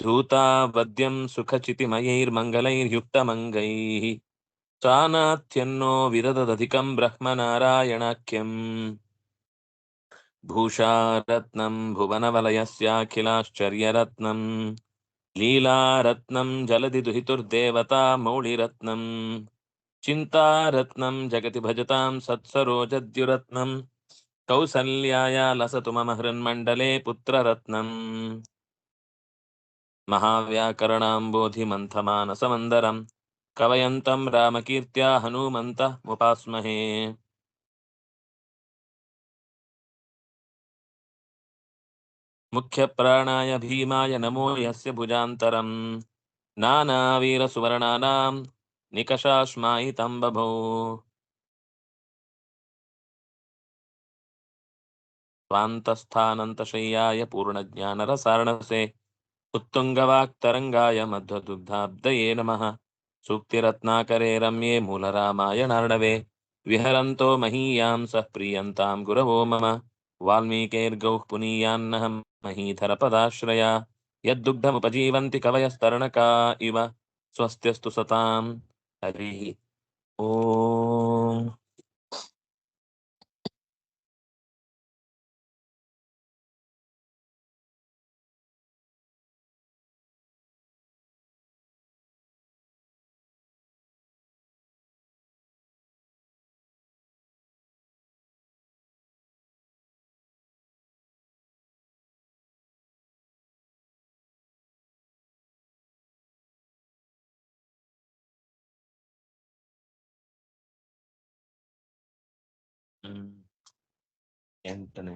धूतावद्यं सुखचितिमयैर्मङ्गलैर्युक्तमङ्गैः सानाथ्यन्नो विरददधिकं ब्रह्मनारायणाख्यम् भूषारत्नं भुवनवलयस्याखिलाश्चर्यरत्नम् लीलारत्नं जलदि दुहितुर्देवता मौळिरत्नम् चिन्तारत्नं जगति भजतां सत्सरोजद्युरत्नं। कौसल्याया लसतु मम हृन्मण्डले पुत्ररत्नम् महाव्याकरणाम्बोधिमन्थमानसमन्दरम् कवयन्तं रामकीर्त्या हनूमन्तः मुपास्महे। मुख्यप्राणाय भीमाय नमो यस्य भुजान्तरम्। नानावीरसुवर्णानां निकषाश्मायितं बभौ। स्वान्तस्थानन्तशय्याय पूर्णज्ञानरसार्णसे। उत्तुङ्गवाक्तरङ्गाय मध्वदुग्धाब्दये नमः सूक्तिरत्नाकरे रम्ये मूलरामायणार्णवे विहरन्तो महीयां सः प्रीयन्तां गुरवो मम वाल्मीकेर्गौः पुनीयान्नः महीधरपदाश्रया यद्दुग्धमुपजीवन्ति कवयस्तरणका इव स्वस्त्यस्तु सतां हरिः ॐ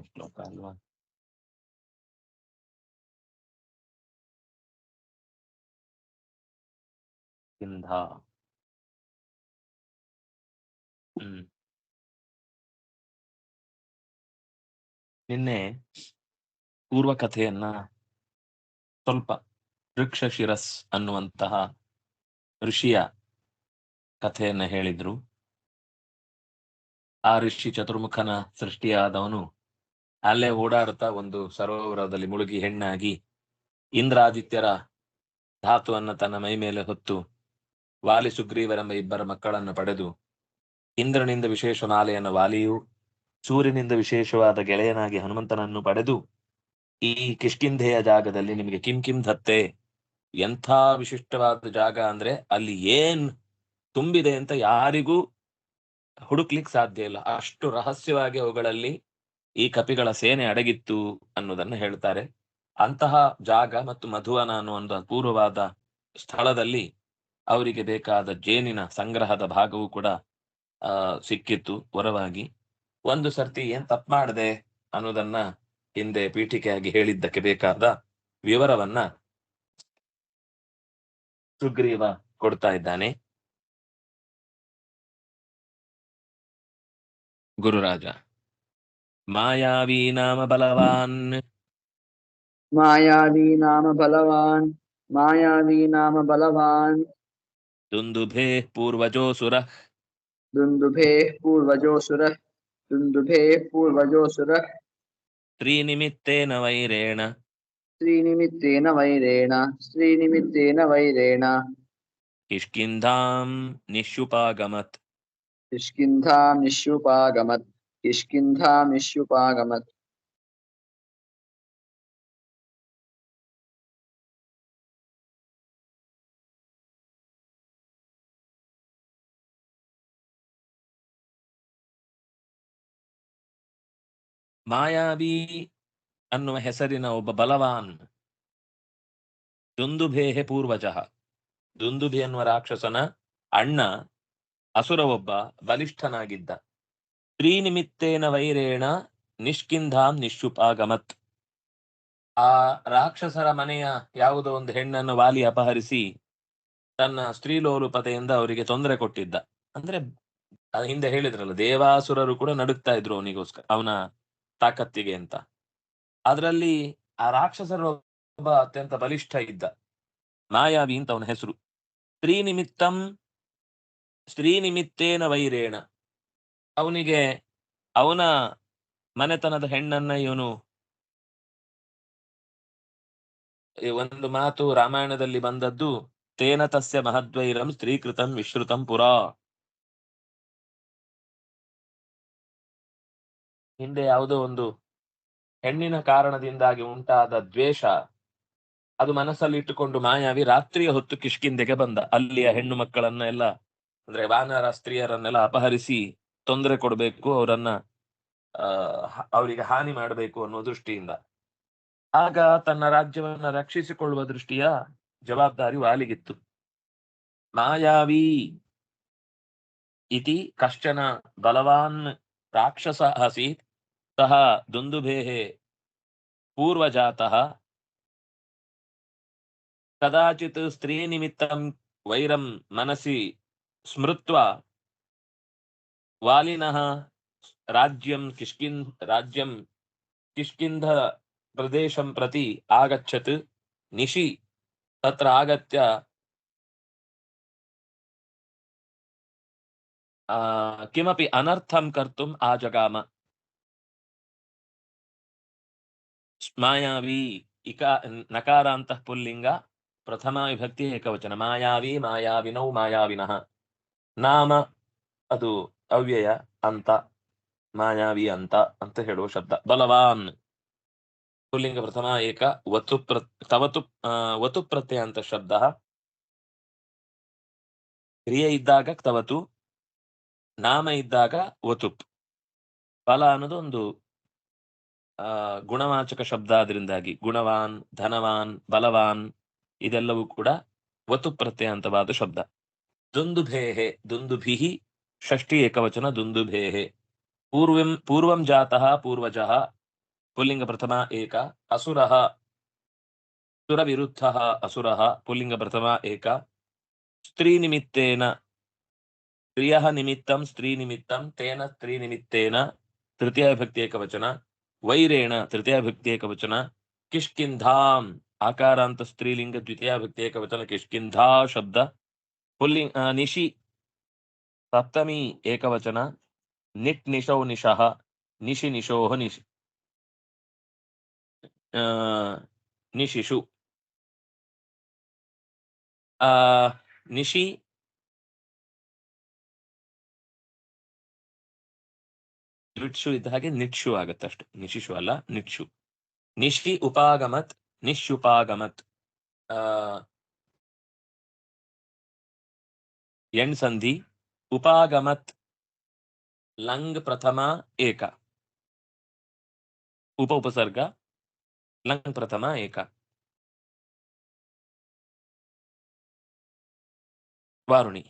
ಶ್ಲೋಕ ಅಲ್ವಾ ಇಂಧ ಹ್ಮ್ ನಿನ್ನೆ ಪೂರ್ವ ಕಥೆಯನ್ನ ಸ್ವಲ್ಪ ವೃಕ್ಷ ಶಿರಸ್ ಅನ್ನುವಂತಹ ಋಷಿಯ ಕಥೆಯನ್ನ ಹೇಳಿದ್ರು. ಆ ಋಷಿ ಚತುರ್ಮುಖನ ಸೃಷ್ಟಿಯಾದವನು. ಅಲ್ಲೇ ಓಡಾಡುತ್ತಾ ಒಂದು ಸರೋವರದಲ್ಲಿ ಮುಳುಗಿ ಹೆಣ್ಣಾಗಿ ಇಂದ್ರಾದಿತ್ಯರ ಧಾತುವನ್ನು ತನ್ನ ಮೈ ಮೇಲೆ ಹೊತ್ತು ವಾಲಿ ಸುಗ್ರೀವರೆಂಬ ಇಬ್ಬರ ಮಕ್ಕಳನ್ನು ಪಡೆದು ಇಂದ್ರನಿಂದ ವಿಶೇಷ ಮಾಲೆಯನ್ನು ವಾಲಿಯು, ಸೂರ್ಯನಿಂದ ವಿಶೇಷವಾದ ಗೆಳೆಯನಾಗಿ ಹನುಮಂತನನ್ನು ಪಡೆದು ಈ ಕಿಷ್ಕಿಂಧೆಯ ಜಾಗದಲ್ಲಿ ನಿಮಗೆ ಕಿಂ ಕಿಂ ಧತ್ತೆ, ಎಂಥ ವಿಶಿಷ್ಟವಾದ ಜಾಗ ಅಂದ್ರೆ ಅಲ್ಲಿ ಏನ್ ತುಂಬಿದೆ ಅಂತ ಯಾರಿಗೂ ಹುಡುಕ್ಲಿಕ್ ಸಾಧ್ಯ ಇಲ್ಲ. ಅಷ್ಟು ರಹಸ್ಯವಾಗಿ ಅವುಗಳಲ್ಲಿ ಈ ಕಪಿಗಳ ಸೇನೆ ಅಡಗಿತ್ತು ಅನ್ನೋದನ್ನ ಹೇಳ್ತಾರೆ. ಅಂತಹ ಜಾಗ ಮತ್ತು ಮಧುವನ ಅನ್ನೋ ಒಂದು ಅಪೂರ್ವವಾದ ಸ್ಥಳದಲ್ಲಿ ಅವರಿಗೆ ಬೇಕಾದ ಜೇನಿನ ಸಂಗ್ರಹದ ಭಾಗವೂ ಕೂಡ ಸಿಕ್ಕಿತ್ತು ವರವಾಗಿ. ಒಂದು ಸರ್ತಿ ಏನ್ ತಪ್ಪು ಮಾಡದೆ ಅನ್ನೋದನ್ನ ಹಿಂದೆ ಪೀಠಿಕೆಯಾಗಿ ಹೇಳಿದ್ದಕ್ಕೆ ಬೇಕಾದ ವಿವರವನ್ನ ಸುಗ್ರೀವ ಕೊಡ್ತಾ ಇದ್ದಾನೆ. गुरुराज मायावी नाम बलवान मायावी नाम बलवान मायावी नाम बलवान दुंदुभे पूर्वजो बलवान् दुन्दुभेः पूर्वजोऽसुरः दुन्दुभेः पूर्वजोऽसुरः दुन्दुभेः पूर्वजोऽसुरः त्रिनिमित्तेन वैरेण श्रीनिमित्तेन वैरेण श्रीनिमित्तेन वैरेण किष्किन्धां निशुपागमत् किष्किन्धां निष्युपागमत् ಮಾಯಾವಿ ಅನ್ನುವ ಹೆಸರಿನ ಒಬ್ಬ ಬಲವಾನ್ ದುಂದುಭೇಹೆ ಪೂರ್ವಜ ದುಂದುಭಿ ಅನ್ನುವ ರಾಕ್ಷಸನ ಅಣ್ಣ ಅಸುರ ಒಬ್ಬ ಬಲಿಷ್ಠನಾಗಿದ್ದ. ತ್ರೀನಿಮಿತ್ತೇನ ವೈರೇಣ ನಿಷ್ಕಿಂಧಾಂ ನಿಶುಪಾಗಮತ್ ಆ ರಾಕ್ಷಸರ ಮನೆಯ ಯಾವುದೋ ಒಂದು ಹೆಣ್ಣನ್ನು ವಾಲಿ ಅಪಹರಿಸಿ ತನ್ನ ಸ್ತ್ರೀಲೋಲುಪತೆಯಿಂದ ಅವರಿಗೆ ತೊಂದರೆ ಕೊಟ್ಟಿದ್ದ. ಅಂದ್ರೆ ಅದ್ ಹಿಂದೆ ಹೇಳಿದ್ರಲ್ಲ, ದೇವಾಸುರರು ಕೂಡ ನಡುಕ್ತಾ ಇದ್ರು ಅವನಿಗೋಸ್ಕರ, ಅವನ ತಾಕತ್ತಿಗೆ ಅಂತ. ಅದರಲ್ಲಿ ಆ ರಾಕ್ಷಸರ ಒಬ್ಬ ಅತ್ಯಂತ ಬಲಿಷ್ಠ ಇದ್ದ. ಮಾಯಾವಿ ಅಂತ ಅವನ ಹೆಸರು. ಸ್ತ್ರೀ ನಿಮಿತ್ತಂ ಸ್ತ್ರೀ ನಿಮಿತ್ತೇನ ವೈರೇಣ. ಅವನಿಗೆ ಅವನ ಮನೆತನದ ಹೆಣ್ಣನ್ನ ಇವನು ಒಂದು ಮಾತು ರಾಮಾಯಣದಲ್ಲಿ ಬಂದದ್ದು, ತೇನ ತಸ್ಯ ಮಹದ್ವೈರಂ ಸ್ತ್ರೀಕೃತಂ ವಿಶ್ರುತಂ ಪುರಾ. ಹಿಂದೆ ಯಾವುದೋ ಒಂದು ಹೆಣ್ಣಿನ ಕಾರಣದಿಂದಾಗಿ ಉಂಟಾದ ದ್ವೇಷ, ಅದು ಮನಸ್ಸಲ್ಲಿ ಇಟ್ಟುಕೊಂಡು ಮಾಯಾವಿ ರಾತ್ರಿಯ ಹೊತ್ತು ಕಿಷ್ಕಿಂದೆಗೆ ಬಂದ. ಅಲ್ಲಿಯ ಹೆಣ್ಣು ಮಕ್ಕಳನ್ನ ಎಲ್ಲ ಅಂದ್ರೆ ವಾನರ ಸ್ತ್ರೀಯರನ್ನೆಲ್ಲ ಅಪಹರಿಸಿ ತೊಂದರೆ ಕೊಡಬೇಕು, ಅವರನ್ನ ಅವರಿಗೆ ಹಾನಿ ಮಾಡಬೇಕು ಅನ್ನೋ ದೃಷ್ಟಿಯಿಂದ. ಆಗ ತನ್ನ ರಾಜ್ಯವನ್ನ ರಕ್ಷಿಸಿಕೊಳ್ಳುವ ದೃಷ್ಟಿಯ ಜವಾಬ್ದಾರಿ ವಾಲಿಗಿತ್ತು. ಮಾಯಾವಿ ಇತಿ ಕಶ್ಚನ ಬಲವಾನ್ ರಾಕ್ಷಸ ಆಸೀತ್ ಸಹ ದುಂದುಭೇಃ ಪೂರ್ವಜಾತಃ. ಕದಾಚಿತ್ ಸ್ತ್ರೀ ನಿಮಿತ್ತಂ ವೈರಂ ಮನಸಿ स्मृत्वा वालिनः राज्यं किष्किन्, राज्यं किष्किन्धप्रदेशं प्रति आगच्छत्। निशि तत्र आगत्य किमपि अनर्थं कर्तुम् आजगाम। मायावी इका नकारान्तः पुल्लिङ्ग प्रथमा विभक्तिः एकवचन। मायावी, मायाविनौ, मायाविनः। ನಾಮ, ಅದು ಅವ್ಯಯ, ಅಂತ, ಮಾಯಾವಿ ಅಂತ ಅಂತ ಹೇಳುವ ಶಬ್ದ. ಬಲವಾನ್. ಪುಲ್ಲಿಂಗ ಪ್ರಥಮ, ಏಕ ವತು ಪ್ರ ತವತು ವತು ಪ್ರತ್ಯಯ ಅಂತ ಶಬ್ದ. ಕ್ರಿಯೆ ಇದ್ದಾಗ ತವತು, ನಾಮ ಇದ್ದಾಗ ವತುಪ್. ಬಲ ಅನ್ನೋದು ಒಂದು, ಆ, ಗುಣವಾಚಕ ಶಬ್ದ ಆದ್ರಿಂದಾಗಿ. ಗುಣವಾನ್, ಧನವಾನ್, ಬಲವಾನ್, ಇದೆಲ್ಲವೂ ಕೂಡ ವತು ಪ್ರತ್ಯಯಂತವಾದ ಶಬ್ದ. दुंदुभे दुंदुभि षष्टि एक वचन दुंदुभे पूर्व पूर्व जाता, पूर्वज पुलिंग प्रथमा एक, असुर सुर विरुद्ध असुर पुलिंग प्रथमा एक। स्त्री निमित्तेन स्त्रीनिमित्तेन, स्त्रियः स्त्री स्त्रीनिमित्तं, तेन स्त्री निमित्तेन तृतीय स्त्रीनिमित्तेन एक वचन वैरेण तृतीय विभक्ति एक वचन तृतीयाविभक्ति आकारांत स्त्रीलिंग द्वितीय स्त्रीलिङ्ग एक वचन किष्किन्धा शब्द। ಪುಲ್ಲಿಂಗ್ ನಿಶಿ, ಸಪ್ತಮಿ ಏಕವಚನ, ನಿಟ್ ನಿಶೌ ನಿಶಃ, ನಿಶಿ ನಿಶೋಹ ನಿಶಿ ನಿಶಿಶು. ನಿಶಿ, ನಿಟ್ಶು ಇದ್ದ ಹಾಗೆ ನಿಕ್ಷು ಆಗುತ್ತೆ ಅಷ್ಟೆ. ನಿಶಿಶು ಅಲ್ಲ ನಿಕ್ಷು ನಿಶಿ ಉಪಾಗಮತ್ ನಿಶುಪಾಗಮತ್ यण संधि उपागमत लंग प्रथमा एका उप उपसर्ग लंग प्रथमा एका वारुणि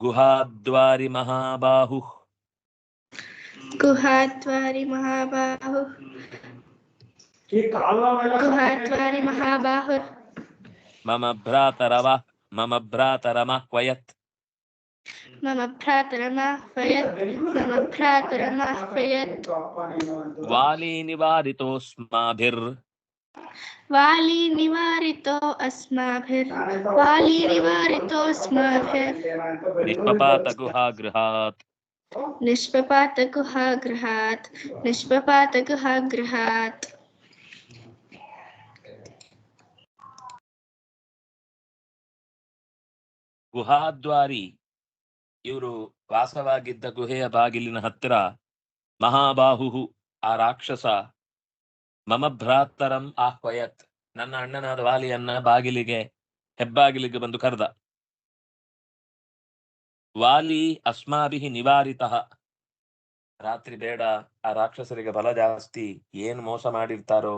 गुहाद्वारि महाबाहु गुहाद्वारि महाबाहु गुहाद्वारि महाबाहु मम भ्रातरवा मम भ्रातरमह्वयत्। मम भ्रातरमाह्वयत्। मम भ्रातरमाह्वयत्। वाली निवारितोऽस्माभिर्। वाली निवारितो अस्माभिर्। वाली निवारितोऽस्माभिर् निष्पपातगुहागृहात्। निष्पपातगुहागृहात्। निष्पपातगुहागृहात्। ಗುಹಾದ್ವಾರಿ. ಇವರು ವಾಸವಾಗಿದ್ದ ಗುಹೆಯ ಬಾಗಿಲಿನ ಹತ್ತಿರ ಮಹಾಬಾಹು ಆ ರಾಕ್ಷಸ ಮಮ ಭ್ರಾತರಂ ಆಹ್ವಯತ್, ನನ್ನ ಅಣ್ಣನಾದ ವಾಲಿಯನ್ನ ಬಾಗಿಲಿಗೆ, ಹೆಬ್ಬಾಗಿಲಿಗೆ ಬಂದು ಕರೆದ. ವಾಲಿ ಅಸ್ಮಾಭಿ ನಿವಾರಿತ. ರಾತ್ರಿ ಬೇಡ, ಆ ರಾಕ್ಷಸರಿಗೆ ಬಲ ಜಾಸ್ತಿ, ಏನು ಮೋಸ ಮಾಡಿರ್ತಾರೋ,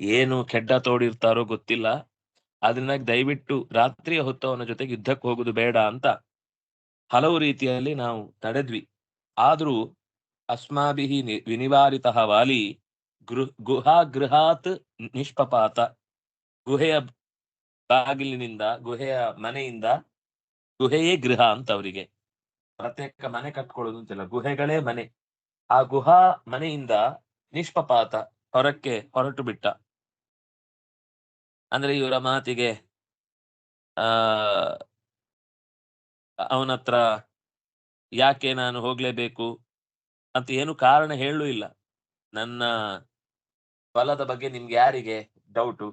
ಏನು ಕೆಡ್ಡ ತೋಡಿರ್ತಾರೋ ಗೊತ್ತಿಲ್ಲ. ಅದನ್ನ ದಯವಿಟ್ಟು ರಾತ್ರಿಯ ಹೊತ್ತು ಅವನ ಜೊತೆಗೆ ಯುದ್ಧಕ್ಕೆ ಹೋಗುದು ಬೇಡ ಅಂತ ಹಲವು ರೀತಿಯಲ್ಲಿ ನಾವು ತಡೆದ್ವಿ ಆದ್ರೂ ಅಸ್ಮಾಭಿ ವಿನಿವಾರಿತ ವಾಲಿ ಗೃಹ, ಗುಹಾಗೃಹಾತ್ ನಿಷ್ಪಪಾತ. ಗುಹೆಯ ಬಾಗಿಲಿನಿಂದ, ಗುಹೆಯ ಮನೆಯಿಂದ, ಗುಹೆಯೇ ಗೃಹ ಅಂತ ಅವರಿಗೆ. ಪ್ರತ್ಯೇಕ ಮನೆ ಕಟ್ಕೊಳ್ಳೋದು ಅಂತಿಲ್ಲ, ಗುಹೆಗಳೇ ಮನೆ. ಆ ಗುಹಾ ಮನೆಯಿಂದ ನಿಷ್ಪಪಾತ ಹೊರಕ್ಕೆ ಹೊರಟು ಬಿಟ್ಟ ಅಂದ್ರೆ ಇವರ ಮಾತಿಗೆ, ಆ ಅವನತ್ರ ಯಾಕೆ ನಾನು ಹೋಗ್ಲೇಬೇಕು ಅಂತ ಏನು ಕಾರಣ ಹೇಳೂ ಇಲ್ಲ. ನನ್ನ ಫಲದ ಬಗ್ಗೆ ನಿಮ್ಗೆ ಯಾರಿಗೆ ಡೌಟು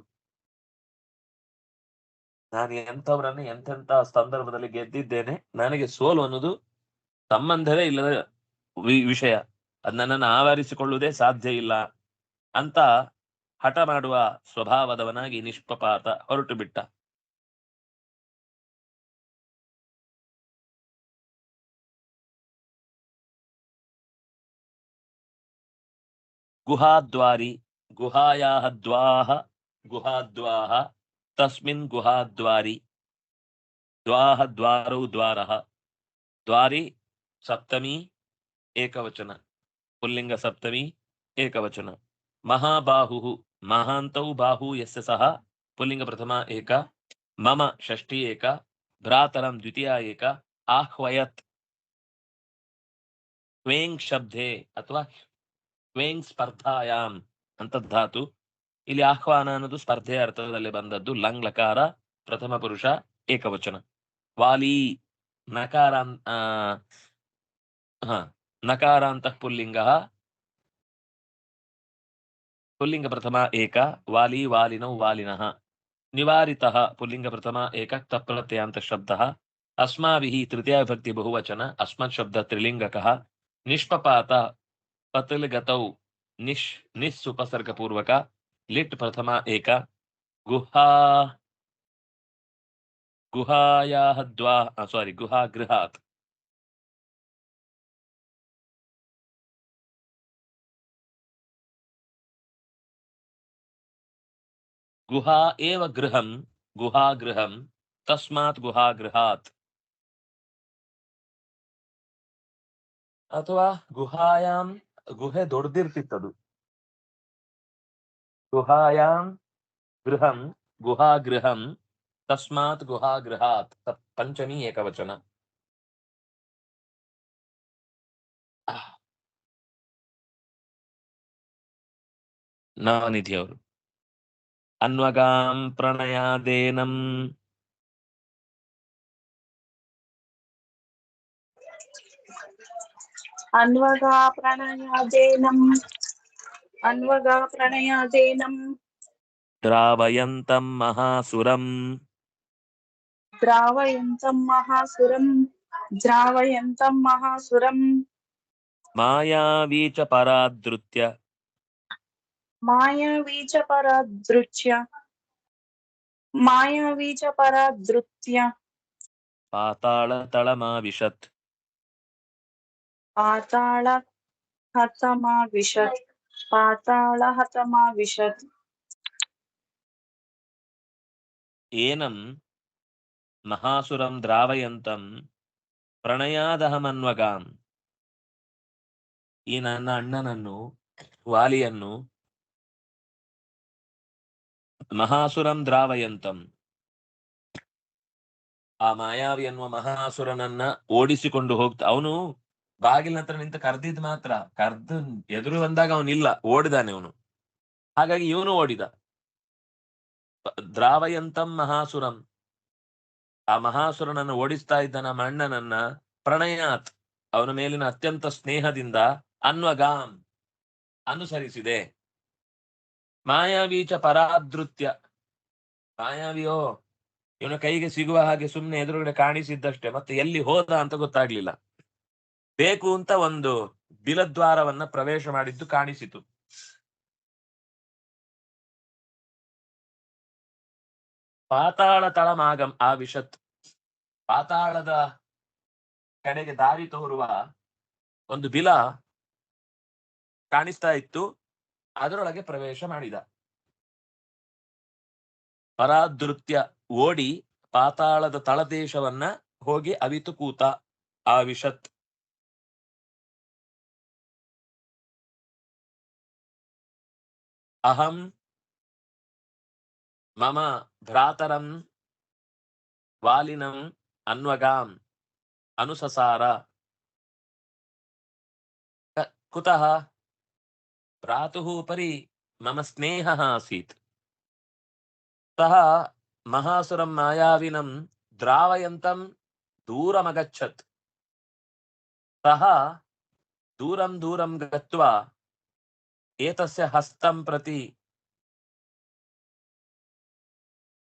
ನಾನು ಎಂಥವ್ರನ್ನ ಎಂತೆಂತ ಸಂದರ್ಭದಲ್ಲಿ ಗೆದ್ದಿದ್ದೇನೆ, ನನಗೆ ಸೋಲು ಅನ್ನೋದು ಸಂಬಂಧವೇ ಇಲ್ಲದ ವಿಷಯ. ಅದ್ ನನ್ನನ್ನು ಆವರಿಸಿಕೊಳ್ಳುವುದೇ ಸಾಧ್ಯ ಇಲ್ಲ ಅಂತ ಹಠ ಮಾಡುವ ಸ್ವಭಾವದವನಾಗಿ ನಿಷ್ಪಪಾತ ಹೊರಟು ಬಿಟ್ಟ ಗುಹಾದ್ವಾರಿ ಗುಹಾಯಾಹ ದ್ವಾಹ ಗುಹಾದ್ವಾಹ, ತಸ್ಮಿನ್ ಗುಹಾದ್ವಾರಿ ದ್ವಾಹ ದ್ವಾರೌ, ದ್ವಾರ ದ್ವಾರಿ ಸಪ್ತಮಿ, ಏಕವಚನ, ಪುಲ್ಲಿಂಗ ಸಪ್ತಮಿ, ಏಕವಚನ ಮಹಾಬಾಹು ಮಹಾಂತೌ ಬಾಹು ಯಸ್ಯ ಸಹ, ಪುಲ್ಲಿಂಗ ಪ್ರಥಮ ಏಕ, ಮಮ ಷಷ್ಠಿ ಏಕ, ಭ್ರಾತರಂ ದ್ವಿತೀಯ ಏಕ, ಆಹ್ವಯತ್. ಕ್ವೇಂಗ್ ಶಬ್ದೆ ಅಥವಾ ಕ್ವೇಂಗ್ ಸ್ಪರ್ಧಾಯಾಮ್ ಅಂತ ಧಾತು. ಇಲ್ಲಿ ಆಹ್ವಾನ ಅನ್ನೋದು ಸ್ಪರ್ಧೆಯ ಅರ್ಥದಲ್ಲಿ ಬಂದದ್ದು ಲಂಗ್ ಲಕಾರ ಪ್ರಥಮ ಪುರುಷ, ಏಕವಚನ. ವಾಲಿ ನಕಾರ ಹ, ನಕಾರಾಂತಃ ಪುಲ್ಲಿಂಗ पुल्लिङ्गप्रथमा एक, वाली, वालिनौ, वालिन। निवारितः, पुल्लिङ्गप्रथमा एक तत्प्रत्यांत शब्द अस्मा तृतीय विभक्ति बहुवचन अस्मत्शब्द त्रिलिङ्गकः। निष्पात पतिलगत निश निस्सुपसर्गपूर्वक लिट् प्रथमा एक, गुहा, गुहाया द्वा सॉरी गुहा गृहा ಗುಹಾ ಏವ ಗೃಹಂ ಗುಹಾಗೃಹಂ ತಸ್ಮಾತ್ ಗುಹಾಗೃಹಾತ್ ಅಥವಾ ಗುಹಾಯಾಂ ಗುಹೆ ದೊಡ್ಡದಿರ್ತಿತ್ತದು ಗುಹಾಯಾಂ ಗೃಹಂ ಗುಹಾಗೃಹಂ ತಸ್ಮಾತ್ ಗುಹಾಗೃಹಾತ್ ತ- ಪಂಚಮಿ ಏಕವಚನ ಆಹ್. ನವನಿಧಿ ಅವರು అన్వగాం ప్రణయాదేనం. అన్వగా ప్రణయాదేనం. అన్వగా ప్రణయాదేనం. ద్రావయంతం మహాసురం. ద్రావయంతం మహాసురం. ద్రావయంతం మహాసురం. మాయావీచ మాయావీజపరదృత్య మాయావీజపరదృత్య పాతాళతళమావిశత్. పాతాళ హతమావిశత్ పాతాళ హతమావిశత్ ఏనం మహాసురం ద్రావయంతం ప్రణయాదహమన్వగాం. ఈ ಪ್ರಣಯಾದಹಮನ್ವಗಾಂ అన్న నన్ను వాలి అన్ను ಮಹಾಸುರಂ ದ್ರಾವಯಂತಂ. ಆ ಮಾಯಾವಿ ಎನ್ನುವ ಮಹಾಸುರನನ್ನ ಓಡಿಸಿಕೊಂಡು ಹೋಗ್ತಾ, ಅವನು ಬಾಗಿಲ ಹತ್ರ ನಿಂತು ಕರ್ದಿದ್ ಮಾತ್ರ, ಕರ್ದ ಎದುರು ಬಂದಾಗ ಅವನಿಲ್ಲ ಓಡಿದಾನೆ ಅವನು. ಹಾಗಾಗಿ ಇವನು ಓಡಿದ. ದ್ರಾವಯಂತಂ ಮಹಾಸುರಂ. ಆ ಮಹಾಸುರನನ್ನು ಓಡಿಸ್ತಾ ಇದ್ದ ನಮ್ಮ ಅಣ್ಣನನ್ನ ಪ್ರಣಯಾತ್, ಅವನ ಮೇಲಿನ ಅತ್ಯಂತ ಸ್ನೇಹದಿಂದ ಅನ್ವಗಾಂ, ಅನುಸರಿಸಿದೆ. ಮಾಯಾವೀಚ ಪರಾದೃತ್ಯ. ಮಾಯಾವಿಯೋ, ಇವನ ಕೈಗೆ ಸಿಗುವ ಹಾಗೆ ಸುಮ್ಮನೆ ಎದುರುಗಡೆ ಕಾಣಿಸಿದ್ದಷ್ಟೇ, ಮತ್ತೆ ಎಲ್ಲಿ ಹೋದ ಅಂತ ಗೊತ್ತಾಗ್ಲಿಲ್ಲ. ಬೇಕು ಅಂತ ಒಂದು ಬಿಲದ್ವಾರವನ್ನ ಪ್ರವೇಶ ಮಾಡಿದ್ದು ಕಾಣಿಸಿತು. ಪಾತಾಳ ತಳಮಾಗಂ ಆ ವಿಷತ್. ಪಾತಾಳದ ಕಡೆಗೆ ದಾರಿ ತೋರುವ ಒಂದು ಬಿಲ ಕಾಣಿಸ್ತಾ ಇತ್ತು. ಅದರೊಳಗೆ ಪ್ರವೇಶ ಮಾಡಿದ. ಪರಾದೃತ್ಯ ಓಡಿ ಪಾತಾಳದ ತಳದೇಶವನ್ನ ಹೋಗಿ ಅವಿತು ಕೂತ ಆವಿಷತ್ ವಿಷತ್. ಅಹಂ ಮಮ ಭ್ರಾತರಂ ವಾಲಿನಂ ಅನ್ವಗಾಂ ಅನುಸಸಾರ. ಕುತಃ भ्रातुः उपरि मम स्नेहः आसीत्। सः महासुरं मायाविनं द्रावयन्तं दूरमगच्छत्। सः दूरं दूरं गत्वा एतस्य हस्तं प्रति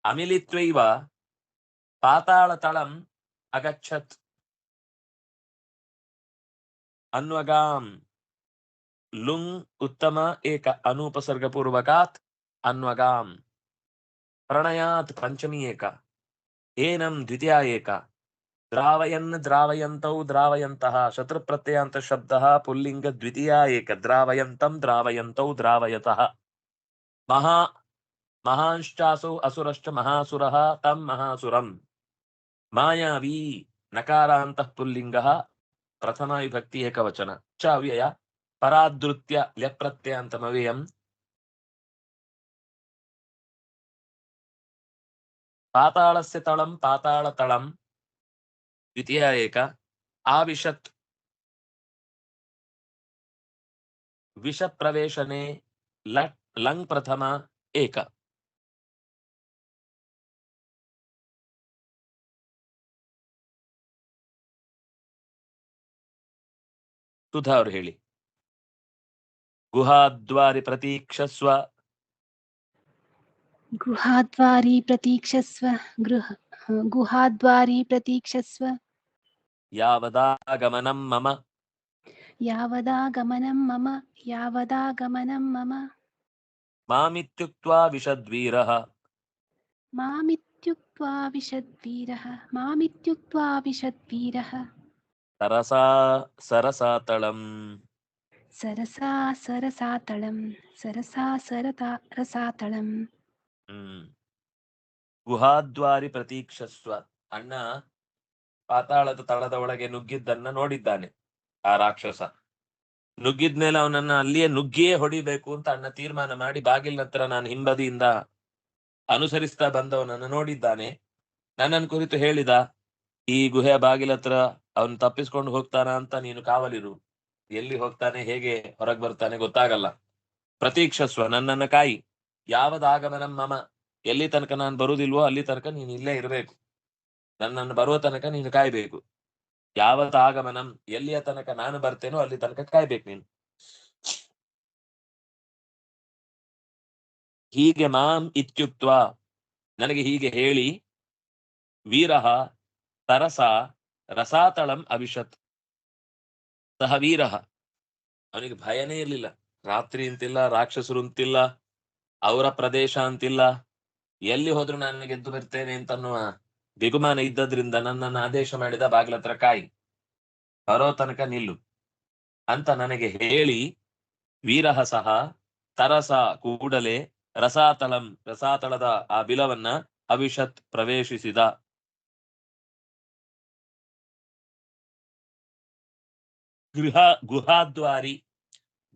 अमिलित्वैव पाताळतलम् अगच्छत्। अन्वगाम् लुंग उत्तम एक अनुपसर्ग पूर्वकात अन्वगाम प्रणयात पंचमी एक एनम द्वितीया एक द्रावयन् द्रावयन्तौ द्रावयन्तः शत्रुप्रत्ययान्तशब्दः पुल्लिङ्गद्वितीया एक द्रावयन्तं द्रावयन्तौ द्रावयतः महा महांश्चासौ असुरश्च महासुरः तं महासुरम् मायावी नकारान्तः पुल्लिङ्गः प्रथमा विभक्ति एकवचन च अव्यया ಚ ಅವ್ಯಯ ಪರಾದೃತ್ಯ ಲ್ಯಪ್ರತ್ಯಯಾಂತಮವ್ಯಯಂ ಪಾತಾಳಸ್ಯ ತಳಂ ಪಾತಾಳ ತಳಂ ದ್ವಿತೀಯ ಏಕ ಆವಿಶತ್ ವಿಷ ಪ್ರವೇಶನೆ ಲಟ್ ಲಂಗ್ ಪ್ರಥಮ ಏಕ ಸುಧಾ ಅವರು ಹೇಳಿ ಗುಹಾದ್ವಾರಿ ಪ್ರತೀಕ್ಷಸ್ವ ಗುಹಾದ್ವಾರಿ ಪ್ರತೀಕ್ಷಸ್ವ ಗೃಹ ಗುಹಾದ್ವಾರಿ ಪ್ರತೀಕ್ಷಸ್ವ ಯಾವದಾಗಮನಂ ಮಮ. ಯಾವದಾಗಮನಂ ಮಮ ಯಾವದಾಗಮನಂ ಮಮ. ಮಾಮಿತ್ಯುಕ್ತ್ವಾ ವಿಷದ್ವೀರಃ. ಮಾಮಿತ್ಯುಕ್ತ್ವಾ ವಿಷದ್ವೀರಃ ಮಾಮಿತ್ಯುಕ್ತ್ವಾ ವಿಷದ್ವೀರಃ. ಸರಸಾ ಸರಸಾತಳಂ. ಸರಸಾ ಸರಸಾ ತಳಂ ಸರಸಾ ಸರತಾ ರಸಾ ತಳಂ ಗುಹಾದ್ವಾರಿ ಪ್ರತೀಕ್ಷಸ್ವ. ಅಣ್ಣ ಪಾತಾಳದ ತಳದ ಒಳಗೆ ನುಗ್ಗಿದ್ದನ್ನ ನೋಡಿದ್ದಾನೆ, ಆ ರಾಕ್ಷಸ. ನುಗ್ಗಿದ್ಮೇಲೆ ಅವನನ್ನ ಅಲ್ಲಿಯೇ ನುಗ್ಗಿಯೇ ಹೊಡಿಬೇಕು ಅಂತ ಅಣ್ಣ ತೀರ್ಮಾನ ಮಾಡಿ ಬಾಗಿಲಿನ ಹತ್ರ ನಾನು ಹಿಂಬದಿಯಿಂದ ಅನುಸರಿಸ್ತಾ ಬಂದವನನ್ನ ನೋಡಿದ್ದಾನೆ. ನನ್ನನ್ ಕುರಿತು ಹೇಳಿದ, ಈ ಗುಹೆಯ ಬಾಗಿಲತ್ರ ಅವನು ತಪ್ಪಿಸ್ಕೊಂಡು ಹೋಗ್ತಾನ ಅಂತ ನೀನು ಕಾವಲಿರು. ಎಲ್ಲಿ ಹೋಗ್ತಾನೆ, ಹೇಗೆ ಹೊರಗ್ ಬರ್ತಾನೆ ಗೊತ್ತಾಗಲ್ಲ. ಪ್ರತೀಕ್ಷಸ್ವ ನನ್ನನ್ನು ಕಾಯಿ. ಯಾವದಾಗಮನಂ ಮಮ? ಎಲ್ಲಿ ತನಕ ನಾನು ಬರುವುದಿಲ್ವೋ ಅಲ್ಲಿ ತನಕ ನೀನು ಇಲ್ಲೇ ಇರಬೇಕು. ನನ್ನನ್ನು ಬರುವ ತನಕ ನೀನು ಕಾಯ್ಬೇಕು. ಯಾವತ್ತ ಆಗಮನಂ ಎಲ್ಲಿಯ ತನಕ ನಾನು ಬರ್ತೇನೋ ಅಲ್ಲಿ ತನಕ ಕಾಯ್ಬೇಕು ನೀನು. ಹೀಗೆ ಮಾಂ ಇತ್ಯುಕ್ತ ನನಗೆ ಹೀಗೆ ಹೇಳಿ. ವೀರಹ ತರಸ ರಸಾತಳಂ ಅವಿಶತ್. ಸಹ ವೀರಃ ಅವನಿಗೆ ಭಯನೇ ಇರ್ಲಿಲ್ಲ. ರಾತ್ರಿ ಅಂತಿಲ್ಲ ರಾಕ್ಷಸರು ಅಂತಿಲ್ಲ ಅವರ ಪ್ರದೇಶ ಅಂತಿಲ್ಲ. ಎಲ್ಲಿ ಹೋದ್ರು ನಾನು ಗೆದ್ದು ಬರ್ತೇನೆ ಅಂತನ್ನುವ ಬಿಗುಮಾನ ಇದ್ದದ್ರಿಂದ ನನ್ನನ್ನು ಆದೇಶ ಮಾಡಿದ ಬಾಗಿಲ ಹತ್ರ ಕಾಯಿ. ಬರೋ ತನಕ ನಿಲ್ಲು ಅಂತ ನನಗೆ ಹೇಳಿ ವೀರಹ ಸಹ ತರಸ ಕೂಡಲೇ ರಸಾತಳಂ ರಸಾತಳದ ಆ ಬಿಲವನ್ನ ಅವಿಷತ್ ಪ್ರವೇಶಿಸಿದ. ಗೃಹ ಗುಹಾದ್ವಾರಿ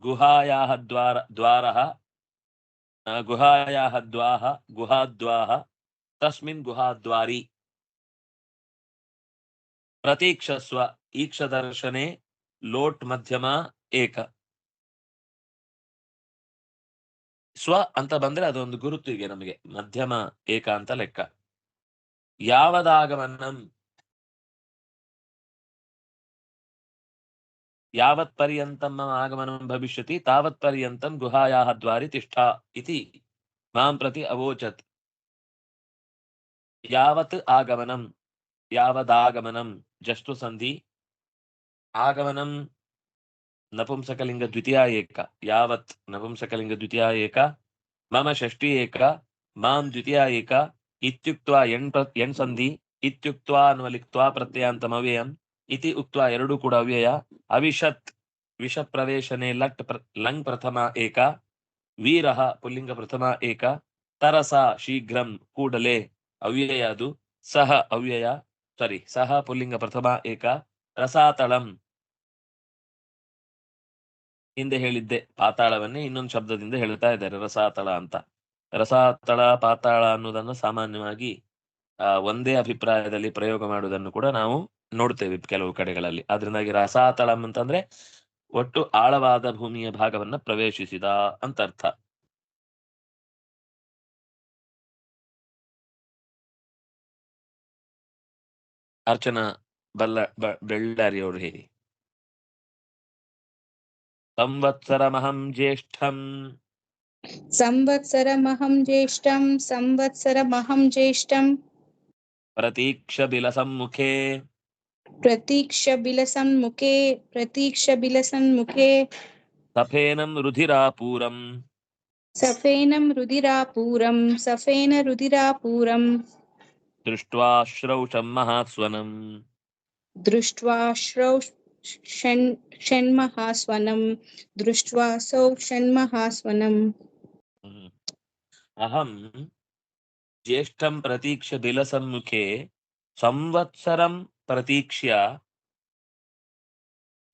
ಗುಹಾಯಾಹ ದ್ವಾರ ದ್ವಾರ ಆ, ಗುಹಾಯಾಹ ದ್ವಾಹ ಗುಹಾದ್ವಾಹ ತಸ್ಮಿನ್ ಗುಹಾದ್ವಾರಿ. ಪ್ರತೀಕ್ಷಸ್ವ ಈಕ್ಷದರ್ಶನೆ ಲೋಟ್ ಮಧ್ಯಮ ಏಕ. ಸ್ವ ಅಂತ ಬಂದ್ರೆ ಅದೊಂದು ಗುರುತಿಗೆ ನಮಗೆ ಮಧ್ಯಮ ಏಕ ಅಂತ ಲೆಕ್ಕ. ಯಾವದಾಗಮನಂ ಯಾವತ್ ಪರ್ಯಂತಂ ಮಮ ಆಗಮನಂ ಭವಿಷ್ಯತಿ, ತಾವತ್ ಪರ್ಯಂತಂ ಗುಹಾಯಾಹ ದ್ವಾರಿ ತಿಷ್ಠಾ ಇತಿ. ಮಾಂ ಪ್ರತಿ ಅವೋಚತ್. ಯಾವತ್ ಆಗಮನಂ? ಯಾವದಾಗಮನಂ? ಜಷ್ಟು ಸಂಧಿ. ಆಗಮನಂ ನಪುಂಸಕಲಿಂಗ ದ್ವಿತೀಯ ಏಕ. ಯಾವತ್ ನಪುಂಸಕಲಿಂಗ ದ್ವಿತೀಯ ಏಕ? ಮಮ ಷಷ್ಠಿ ಏಕ. ಮಾಂ ದ್ವಿತೀಯ ಏಕ. ಇತ್ಯುಕ್ತ ಎಣ್ ಎಣ್ ಸಂಧಿ. ಇತ್ಯುಕ್ತ ಅನ್ವಲಿಕ್ತ ಪ್ರತ್ಯಯಾಂತಮವ್ಯಯಂ. ಇತಿ ಉಕ್ತ ಎರಡೂ ಕೂಡ ಅವ್ಯಯ ಅವಿಷತ್ ವಿಷ ಪ್ರವೇಶನೆ ಲಟ್ ಪ್ರ ಲಂಗ್ ಪ್ರಥಮ ಏಕ ವೀರಃ ಪುಲ್ಲಿಂಗ ಪ್ರಥಮ ಏಕ ತರಸ ಶೀಘ್ರಂ ಕೂಡಲೇ ಅವ್ಯಯ ಅದು ಸಹ ಅವ್ಯಯ ಸಾರಿ ಸಹ ಪುಲ್ಲಿಂಗ ಪ್ರಥಮ ಏಕ ರಸಾತಳಂ ಹಿಂದೆ ಹೇಳಿದ್ದೆ, ಪಾತಾಳವನ್ನೇ ಇನ್ನೊಂದು ಶಬ್ದದಿಂದ ಹೇಳ್ತಾ ಇದ್ದಾರೆ, ರಸಾತಳ ಅಂತ. ರಸಾತಳ, ಪಾತಾಳ ಅನ್ನೋದನ್ನು ಸಾಮಾನ್ಯವಾಗಿ ಒಂದೇ ಅಭಿಪ್ರಾಯದಲ್ಲಿ ಪ್ರಯೋಗ ಮಾಡುವುದನ್ನು ಕೂಡ ನಾವು ನೋಡ್ತೇವೆ ಕೆಲವು ಕಡೆಗಳಲ್ಲಿ. ಅದರಿಂದಾಗಿ ರಸಾತಳಂ ಅಂತಂದ್ರೆ ಒಟ್ಟು ಆಳವಾದ ಭೂಮಿಯ ಭಾಗವನ್ನ ಪ್ರವೇಶಿಸಿದ ಅಂತ ಅರ್ಥ ಅರ್ಚನಾ ಬಲ್ಲ ಬೆಳ್ಳಾರಿ ಅವರು ಹೇಳಿ. ಸಂವತ್ಸರಮಹಂ ಜ್ಯೇಷ್ಠಂ. ಸಂವತ್ಸರಮಹಂ ಜ್ಯೇಷ್ಠಂ ಸಂವತ್ಸರಮಹಂ ಜ್ಯೇಷ್ಠಂ. ಪ್ರತೀಕ್ಷ ಬಿಲಸಮ್ಮುಖೇ प्रतीक्षबिलसन्मुखे प्रतीक्षबिलसन्मुखे सफेनं रुधिरापूरम् सफेनं रुधिरापूरं सफेन रुधिरापूरं दृष्ट्वा श्रौषं महास्वनम् दृष्ट्वा श्रौ षण् षण्महास्वनं दृष्ट्वा सौ षण्महास्वनम् अहं ज्येष्ठं प्रतीक्ष्य बिलसम्मुखे संवत्सरं ప్రతీక్ష్య.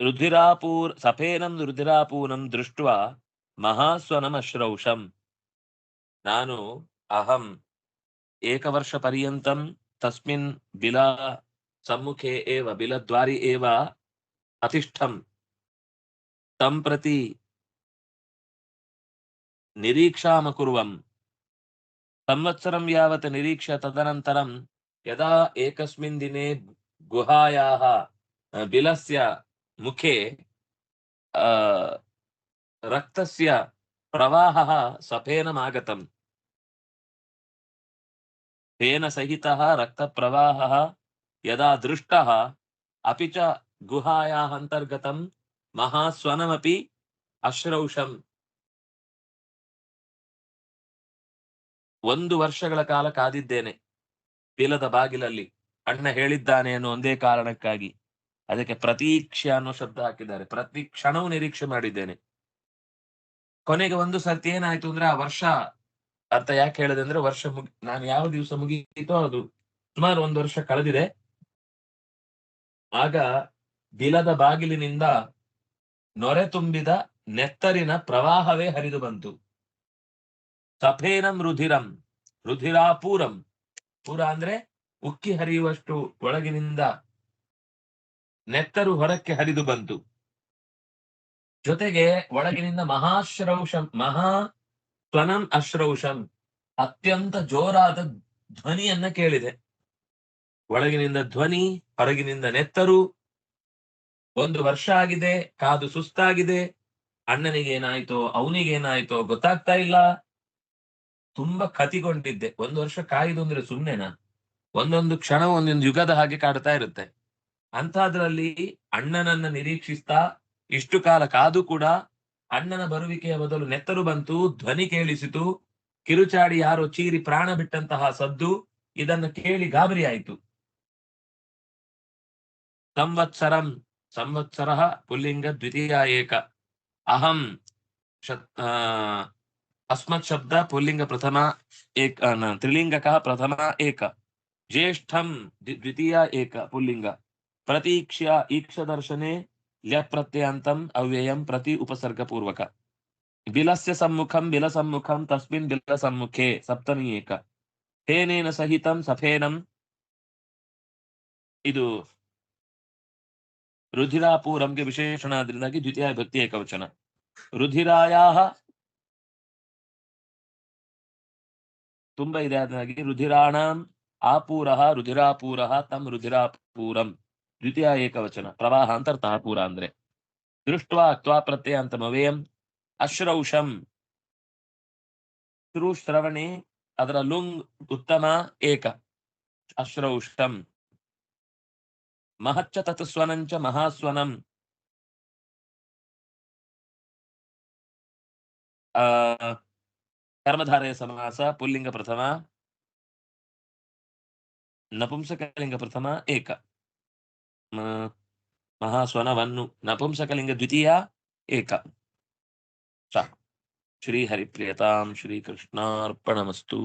రుధిరాపూర్ సఫేనం రుధిరాపూనం దృష్ట్వా మహాస్వనమశ్రౌషం. నాను అహం ఏకవర్ష పర్యంతం తస్మిన్ బిలా సమ్ముఖే ఏవ బిలద్వారి ఏవ అతిష్టం. తం ప్రతి నిరీక్షామకుర్వం. సంవత్సరం యావత్ నిరీక్ష తదనంతరం యదా ఏకస్మిన్ దినే ಗುಹಾಯಾಹ ಬಿಲಸ್ಯ ಮುಖೆ ರಕ್ತಸ್ಯ ಪ್ರವಾಹಃ ಸಫೇನಮಾಗತಂ ಸಹಿತ ರಕ್ತ ಪ್ರವಾಹ ಯದಾ ದೃಷ್ಟ ಅಪಿ ಚ ಗುಹಾಯಾಃ ಅಂತರ್ಗತಂ ಅಶ್ರೌಷಂ. ಒಂದು ವರ್ಷಗಳ ಕಾಲ ಕಾದಿದ್ದೇನೆ, ಬಿಲದ ಬಾಗಿಲಲ್ಲಿ. ಅಣ್ಣ ಹೇಳಿದ್ದಾನೆ ಅನ್ನೋ ಒಂದೇ ಕಾರಣಕ್ಕಾಗಿ ಅದಕ್ಕೆ ಪ್ರತೀಕ್ಷೆ ಅನ್ನೋ ಶಬ್ದ ಹಾಕಿದ್ದಾರೆ. ಪ್ರತಿ ಕ್ಷಣವೂ ನಿರೀಕ್ಷೆ ಮಾಡಿದ್ದೇನೆ. ಕೊನೆಗೆ ಒಂದು ಸರ್ತಿ ಏನಾಯ್ತು ಅಂದ್ರೆ ಆ ವರ್ಷ ಅರ್ಥ ಯಾಕೆ ಹೇಳಿದೆ ಅಂದ್ರೆ ವರ್ಷ ಮುಗಿ, ನಾನು ಯಾವ ದಿವಸ ಮುಗಿಯಿತೋ ಅದು ಸುಮಾರು ಒಂದು ವರ್ಷ ಕಳೆದಿದೆ. ಆಗ ಬಿಲದ ಬಾಗಿಲಿನಿಂದ ನೊರೆ ತುಂಬಿದ ನೆತ್ತರಿನ ಪ್ರವಾಹವೇ ಹರಿದು ಬಂತು. ಸಫೇನಂ ರುಧಿರಂ, ರುಧಿರಾಪೂರಂ. ಪೂರ ಅಂದ್ರೆ ಉಕ್ಕಿ ಹರಿಯುವಷ್ಟು ಒಳಗಿನಿಂದ ನೆತ್ತರು ಹೊರಕ್ಕೆ ಹರಿದು ಬಂತು. ಜೊತೆಗೆ ಒಳಗಿನಿಂದ ಮಹಾಶ್ರೌಷಂ, ಮಹಾ ತ್ವನಂ ಅಶ್ರೌಷಂ, ಅತ್ಯಂತ ಜೋರಾದ ಧ್ವನಿಯನ್ನ ಕೇಳಿದೆ. ಒಳಗಿನಿಂದ ಧ್ವನಿ, ಹೊರಗಿನಿಂದ ನೆತ್ತರು, ಒಂದು ವರ್ಷ ಆಗಿದೆ, ಕಾದು ಸುಸ್ತಾಗಿದೆ, ಅಣ್ಣನಿಗೇನಾಯ್ತೋ, ಅವನಿಗೇನಾಯ್ತೋ ಗೊತ್ತಾಗ್ತಾ ಇಲ್ಲ. ತುಂಬಾ ಕತಿಗೊಂಡಿದ್ದೆ. ಒಂದು ವರ್ಷ ಕಾಯ್ದು ಅಂದ್ರೆ ಸುಮ್ನೆನಾ? ಒಂದೊಂದು ಕ್ಷಣ ಒಂದೊಂದು ಯುಗದ ಹಾಗೆ ಕಾಡ್ತಾ ಇರುತ್ತೆ. ಅಂಥದ್ರಲ್ಲಿ ಅಣ್ಣನನ್ನ ನಿರೀಕ್ಷಿಸ್ತಾ ಇಷ್ಟು ಕಾಲ ಕಾದು ಕೂಡ ಅಣ್ಣನ ಬರುವಿಕೆಯ ಬದಲು ನೆತ್ತರು ಬಂತು, ಧ್ವನಿ ಕೇಳಿಸಿತು, ಕಿರುಚಾಡಿ ಯಾರೋ ಚೀರಿ ಪ್ರಾಣ ಬಿಟ್ಟಂತಹ ಸದ್ದು ಇದನ್ನು ಕೇಳಿ ಗಾಬರಿ ಆಯಿತು. ಸಂವತ್ಸರಂ ಸಂವತ್ಸರ ಪುಲ್ಲಿಂಗ ದ್ವಿತೀಯ ಏಕ. ಅಹಂ ಅಸ್ಮತ್ ಶಬ್ದ ಪುಲ್ಲಿಂಗ ಪ್ರಥಮ ಏಕ ತ್ರಿಲಿಂಗಕಃ ಪ್ರಥಮ ಏಕ. ಜ್ಯೇಷ್ಠಂ ದ್ವಿ- ದ್ವಿತೀಯ ಏಕ ಪುಲ್ಲಿಂಗ ಪ್ರತೀಕ್ಷ್ಯ ಈಕ್ಷದರ್ಶನೆ ಲ್ಯಪ್ರತ್ಯಂತಂ ಅವ್ಯಯಂ ಪ್ರತಿ ಉಪಸರ್ಗ ಪೂರ್ವಕ ಬಿಲಸ್ಯ ಸಮ್ಮುಖಂ ಬಿಲ ಸಮ್ಮುಖಂ ತಸ್ಮಿನ್ ಬಿಲ ಸಮ್ಮುಖೆ ಸಪ್ತಮಿ ಏಕ ಫೇನೇನ ಸಹಿತಂ ಸಫೇನಂ ಇದು ರುಧಿರಾಪೂರಂಗೆ ವಿಶೇಷಣ ಆದ್ರಿಂದಾಗಿ ದ್ವಿತೀಯ ಭಕ್ತಿ ಏಕವಚನ ರುಧಿರಾಯಾಹ ತುಂಬಾ ಇದೆ ಆದಾಗಿ ರುಧಿರಾಣಾಂ ಆಪೂರಃ ರುಧಿರಾಪೂರ ತಂ ರುಧಿರಾಪೂರಂ ದ್ವಿತೀಯ ಏಕವಚನ. ಪ್ರವಾಹ ಅಂತರ್ಥಃ ಪೂರ ಅಂದ್ರೆ. ದೃಷ್ಟ್ವಾ ಅಂತ ಮವೇಯಂ. ಅಶ್ರೌಷಂ. ಶ್ರವಣಿ. ಅದರ ಲುಂಗ್ ಉತ್ತಮ ಏಕ. ಅಶ್ರೌಷಂ. ಮಹಚ್ಚ ತತ್ಸ್ವನಂಚ ಮಹಾಸ್ವನಂ. ಕರ್ಮಧಾರಯ ಸಮಾಸ, ಪುಲ್ಲಿಂಗ ಪ್ರಥಮ. नपुंसकलिङ्गप्रथमा एक। महास्वनवन्नु नपुंसकलिङ्गद्वितीया एक। श्रीहरिप्रियता श्रीकृष्णापणमस्तु